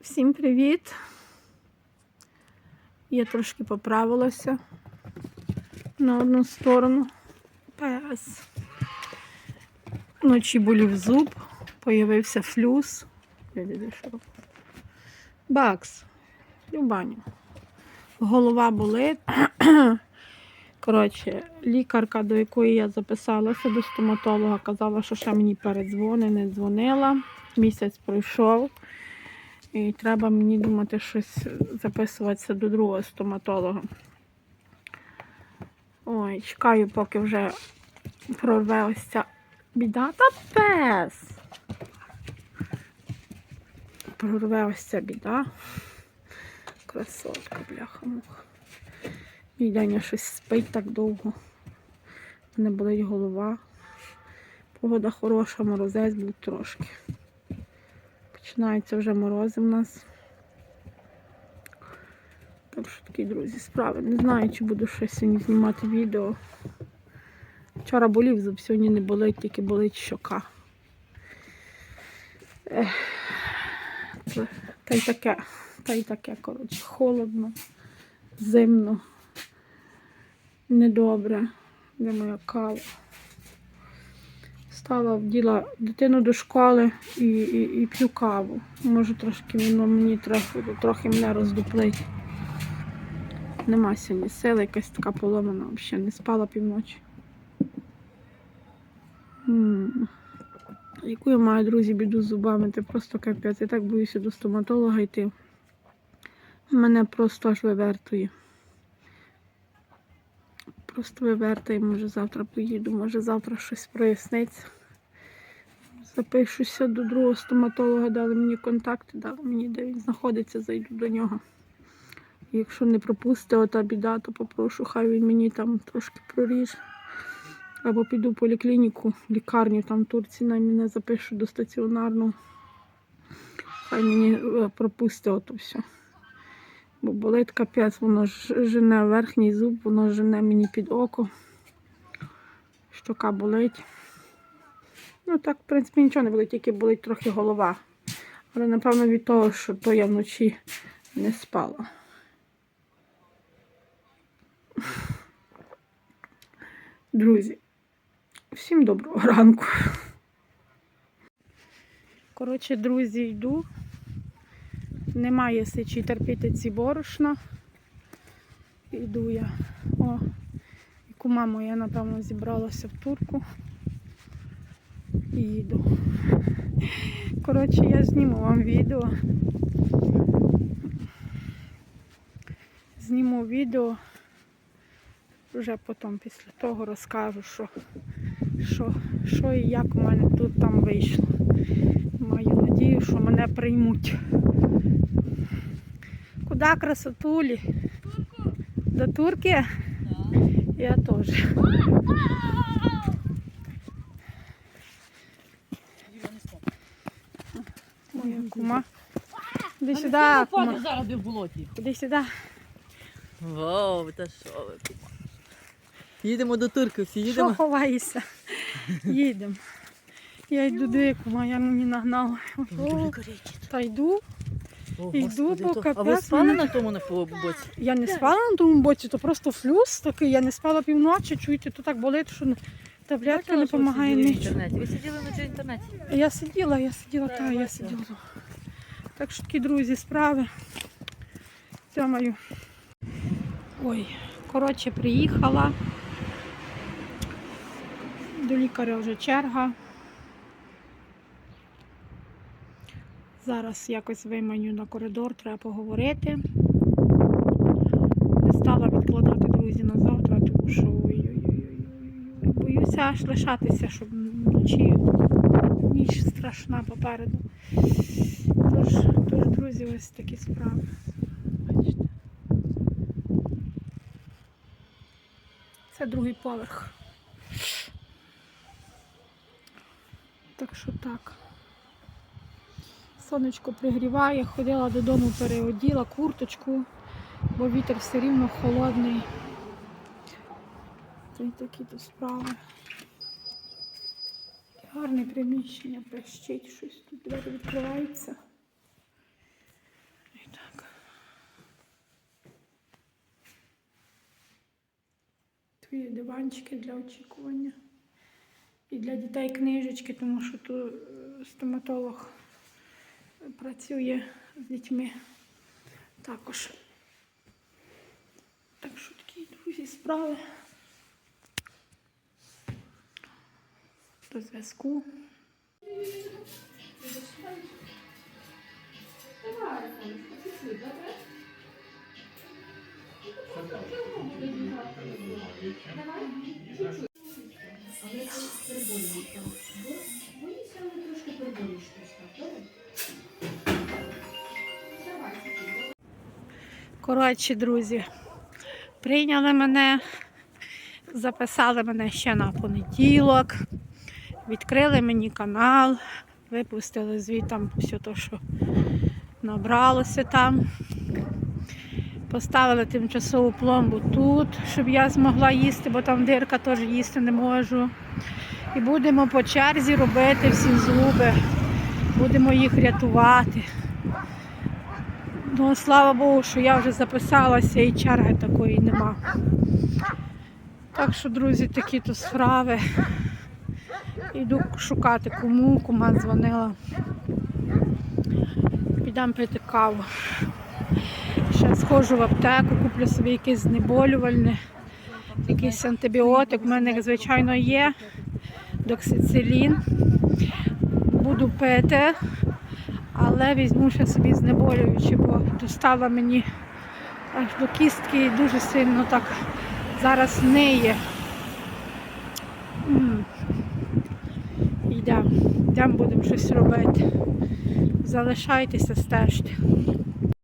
Всім привіт! Я трошки поправилася на одну сторону. Пес. Вночі болів зуб, появився флюс. Бакс. Любаню. Голова болить. Коротше, лікарка, до якої я записалася до стоматолога, казала, що ще мені передзвони, не дзвонила. Місяць пройшов. І треба мені думати щось записуватися до другого стоматолога. Ой, чекаю, поки вже прорве ось ця біда. Та пес! Прорве ось ця біда. Красотка, бляха муха. І Даня щось спить так довго. Мене болить голова. Погода хороша, морозець був трошки. Починаються вже морози в нас. Так що такі, друзі, справи. Не знаю, чи буду щось сьогодні знімати відео. Вчора болів зуб, сьогодні не болить, тільки болить щока. Ех, Та й таке, та й таке, коротше, холодно, зимно, недобре. Де моя кава? Стала, вділа дитину до школи і, і, і п'ю каву. Може трошки воно мені трохи, трохи мене роздуплить. Нема сьогодні сили, якась така поломана, взагалі не спала півночі. Яку я маю, друзі, біду з зубами, це просто капець. Я так боюся до стоматолога йти. Мене просто аж вивертує. Просто вивертає, може завтра поїду, може завтра щось проясниться. Запишуся до другого стоматолога, дали мені контакти, дали мені, де він знаходиться, зайду до нього. Якщо не пропусти ота біда, то попрошу, хай він мені там трошки проріже. Або піду в поліклініку, в лікарню там в Турції, мене запишу до стаціонарного. Хай мені е, пропусти ото все. Бо болить капець, воно жене верхній зуб, воно жене мені під око. Щока болить. Ну так, в принципі, нічого не болить, тільки болить трохи голова. Але напевно від того, що то я вночі не спала. Друзі, всім доброго ранку. Коротше, друзі, йду. Немає сичі терпіти ці борошна. Йду я. О, і кума моя, напевно, зібралася в турку. І їду. Коротше, я зніму вам відео. Зніму відео. Вже потім після того розкажу, що, що, що і як у мене тут там вийшло. Маю надію, що мене приймуть. Куди красотулі? До турки? Я теж. Моя кума. Іди сюди, кума. зараз де в болоті. Іди сюди. Вау, та що ви кума. Їдемо до турки, всі Що їдемо. ховаєшся? Їдемо. Я йду до кума, я мені нагнала. О, Та йду. О, йду, Господи, бо то- А ви капець спали мене- на тому на по- боці? Я не спала на тому боці, то просто флюс такий, я не спала півночі, чуєте, то так болить, що таблетка не допомагає нічого. Ви сиділи вночі в інтернеті? Я сиділа, я сиділа, та, я сиділа. Так що такі друзі, справи. Тьомаю. Ой, коротше, приїхала. До лікаря вже черга. Зараз якось виманю на коридор, треба поговорити. Не стала відкладати друзі на завтра, тому що ой-ой-ой, боюся аж лишатися, щоб вночі ніч страшна попереду. Тож, тож, друзі, ось такі справи. Бачите. Це другий поверх. Так що так. Сонечко пригріває, ходила додому, переоділа курточку, бо вітер все рівно холодний. Й такі то справи. Гарне приміщення, пищить щось тут двері відкриваються. Свої диванчики для очікування. І для дітей книжечки, тому що тут е, стоматолог працює з дітьми також. Так що такі друзі справи. До зв'язку. Але там. Бо боїться, але. Коротше, друзі, прийняли мене, записали мене ще на понеділок, відкрили мені канал, випустили звітом все те, що набралося там. Поставили тимчасову пломбу тут, щоб я змогла їсти, бо там дирка теж їсти не можу. І будемо по черзі робити всі зуби, будемо їх рятувати. Ну, слава Богу, що я вже записалася і черги такої нема. Так що, друзі, такі то справи. Йду шукати кому, кума дзвонила. Підемо пити каву. Ще схожу в аптеку, куплю собі якесь знеболювальне, якийсь антибіотик. У мене, звичайно, є. Доксицилін. Буду пити але візьму ще собі знеболюючи, бо достала мені аж до кістки і дуже сильно так зараз ниє. Йдемо, йдемо, будемо щось робити. Залишайтеся, стежте.